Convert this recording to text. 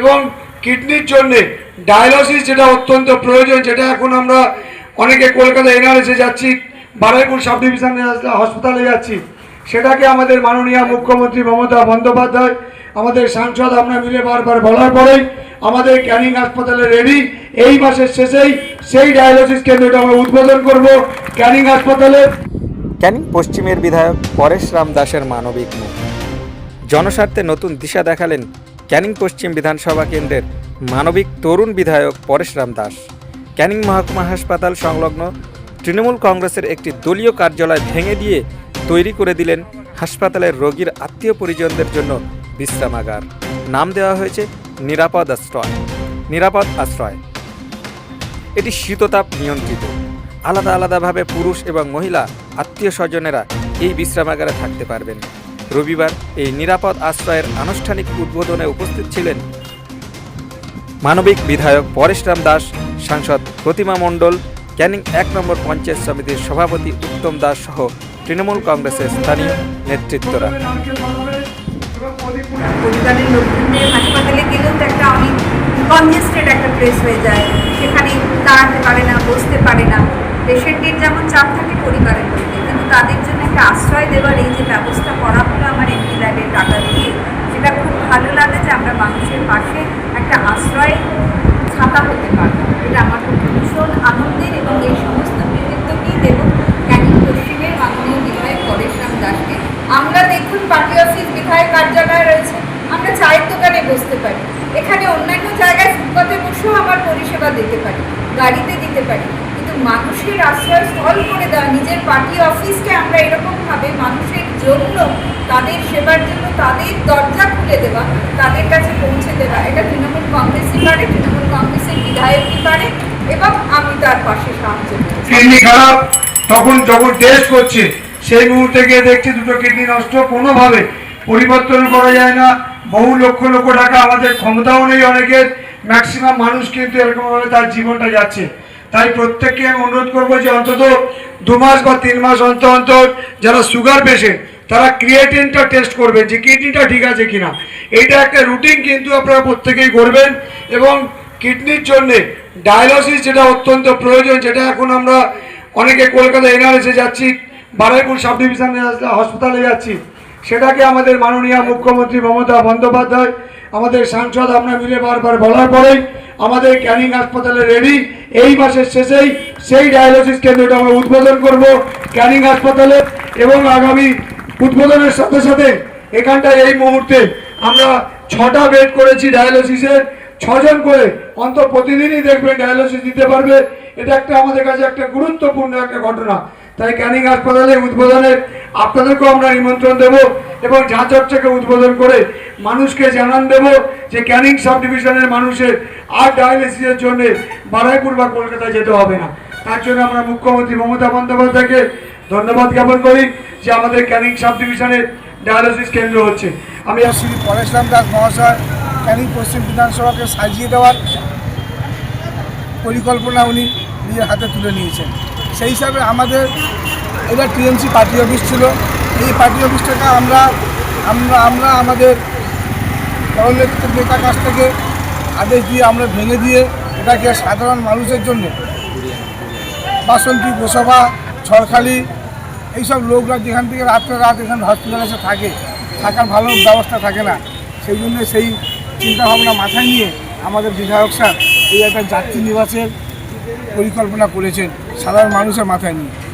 এবং কিডনির জন্য ডায়ালিসিস যেটা অত্যন্ত প্রয়োজন, যেটা এখন আমরা অনেকে কলকাতা এনআরএসে যাচ্ছি, বারাইপুর সাব ডিভিশনে হাসপাতালে যাচ্ছি, সেটাকে আমাদের মাননীয় মুখ্যমন্ত্রী মমতা বন্দ্যোপাধ্যায়, আমাদের সাংসদ আমরা মিলে বারবার বলার পরেই আমাদের ক্যানিং হাসপাতালে রেডি এই মাসের শেষেই সেই ডায়ালিসিস কেন্দ্রটা আমরা উদ্বোধন করব, ক্যানিং হাসপাতালে। ক্যানিং পশ্চিমের বিধায়ক পরেশ রাম দাসের মানবিক মুখ। জনস্বার্থে নতুন দিশা দেখালেন ক্যানিং পশ্চিম বিধানসভা কেন্দ্রের মানবিক তরুণ বিধায়ক পরেশ রাম দাস। ক্যানিং মহকুমা হাসপাতাল সংলগ্ন তৃণমূল কংগ্রেসের একটি দলীয় কার্যালয় ভেঙে দিয়ে তৈরি করে দিলেন হাসপাতালের রোগীর আত্মীয় পরিজনদের জন্য বিশ্রামাগার নাম দেওয়া হয়েছে নিরাপদ আশ্রয় নিরাপদ আশ্রয়। এটি শীততাপ নিয়ন্ত্রিত। আলাদা আলাদাভাবে পুরুষ এবং মহিলা আত্মীয় স্বজনেরা এই বিশ্রামাগারে থাকতে পারবেন। রবিবার এই নিরাপদ আশ্রয়ের আনুষ্ঠানিক উদ্বোধনে উপস্থিত ছিলেন মানবিক বিধায়ক পরেশরাম দাস, সাংসদ প্রতিমা মণ্ডল, ক্যানিং এক নম্বর পঞ্চায়েত সমিতির সভাপতি উত্তম দাস সহ তৃণমূল কংগ্রেসের স্থানীয় নেতৃত্বরা। পরিবারের যেমন চাপ থাকে পরিবারের মধ্যে। কিন্তু তাদের জন্য একটা আশ্রয় দেওয়ার এই যে ব্যবস্থা করা হলো আমার এমপি ল্যাবের টাকা দিয়ে সেটা খুব ভালো লাগে যে আমরা মানুষের পাশে একটা আশ্রয় ছাতা হতে পারব এটা আমার পক্ষে ভীষণ আনন্দের এবং এই সমস্ত কৃতিত্বকেই দেব ক্যানিং পশ্চিমের মাননীয় বিধায়ক পরেশরাম দাসকে। আমরা দেখুন পার্টি অফিস বিধায়ক কার্যালয় রয়েছে। আমরা চায়ের দোকানে বসতে পারি। এখানে অন্যান্য জায়গায় ফুটপাতে বসেও আমার পরিষেবা দিতে পারি, গাড়িতে দিতে পারি। মানুষের আশ্রয়স্থল করে দেওয়া, নিজের পার্টি অফিসকে আমরা এরকমভাবে মানুষের জন্য, তাদের সেবার জন্য, তাদের দরজা খুলে দেওয়া, তাদের কাছে পৌঁছে দেওয়া। এটা তৃণমূল কংগ্রেসই পারে, তৃণমূল কংগ্রেসের বিধায়কই পারে এবং আমি তার পাশে সাহায্য কিডনি খারাপ, তখন যখন টেস্ট করছে, সেই মুহূর্তে গিয়ে দেখছি দুটো কিডনি নষ্ট। কোনোভাবে পরিবর্তন করা যায় না। বহু লক্ষ লক্ষ টাকা আমাদের ক্ষমতাও নেই অনেকের। ম্যাক্সিমাম মানুষ কিন্তু এরকমভাবে তার জীবনটা যাচ্ছে। তাই প্রত্যেককে আমি অনুরোধ করব যে অন্তত দু মাস বা তিন মাস অন্তর অন্তর যারা সুগার পেশেন্ট তারা ক্রিয়েটিনটা টেস্ট করবেন যে কিডনিটা ঠিক আছে কিনা। এইটা একটা রুটিন কিন্তু আপনারা প্রত্যেকেই করবেন এবং কিডনির জন্যে ডায়ালিসিস যেটা অত্যন্ত প্রয়োজন, যেটা এখন আমরা অনেকে কলকাতা এনআরএসে যাচ্ছি, বারাইপুর সাব ডিভিশনে হাসপাতালে যাচ্ছি, সেটাকে আমাদের মাননীয় মুখ্যমন্ত্রী মমতা বন্দ্যোপাধ্যায় আমাদের সাংসদ, আমরা মিলে বারবার বলার পরেই আমাদের ক্যানিং হাসপাতালে রেডি এই মাসের শেষেই সেই ডায়ালিসিস কেন্দ্রটা আমরা উদ্বোধন করব ক্যানিং হাসপাতালে এবং আগামী উদ্বোধনের সাথে সাথে এখানটায় এই মুহূর্তে আমরা ছটা বেড করেছি ডায়ালিসিসের ছজন করে অন্ত প্রতিদিনই দেখবেন ডায়ালিসিস দিতে পারবে। এটা একটা আমাদের কাছে একটা গুরুত্বপূর্ণ একটা ঘটনা। তাই ক্যানিং হাসপাতালে উদ্বোধনের আপনাদেরকেও আমরা নিমন্ত্রণ দেব এবং ঝাঁচরটাকে উদ্বোধন করে মানুষকে জানান দেব যে ক্যানিং সাব ডিভিশনের মানুষের আর ডায়ালিসিসের জন্য বারাইপুর বা কলকাতায় যেতে হবে না। তার জন্য আমরা মুখ্যমন্ত্রী মমতা বন্দ্যোপাধ্যায়কে ধন্যবাদ জ্ঞাপন করি যে আমাদের ক্যানিং সাব ডিভিশনের ডায়ালিসিস কেন্দ্র হচ্ছে। আমি শ্রী পরেশরাম দাস মহাশয়, ক্যানিং পশ্চিম বিধানসভাকে সাজিয়ে দেওয়ার পরিকল্পনা উনি নিজের হাতে তুলে নিয়েছেন। সেই হিসাবে আমাদের এটা টিএমসি পার্টি অফিস ছিল। এই পার্টি অফিসটাকে আমরা আমরা আমরা আমাদের নেতার কাছ থেকে আদেশ দিয়ে আমরা ভেঙে দিয়ে এটাকে সাধারণ মানুষের জন্য বাসন্তী গোসভা ছড়খালি এইসব লোকরা যেখান থেকে রাত্রে রাত এখানে হসপিটালে এসে থাকে, থাকার ভালো ব্যবস্থা থাকে না। সেই জন্য সেই চিন্তাভাবনা মাথায় নিয়ে আমাদের বিধায়ক স্যার এই একটা যাত্রী নিবাসের পরিকল্পনা করেছেন। সাধারণ মানুষের মাথায় নিয়ে।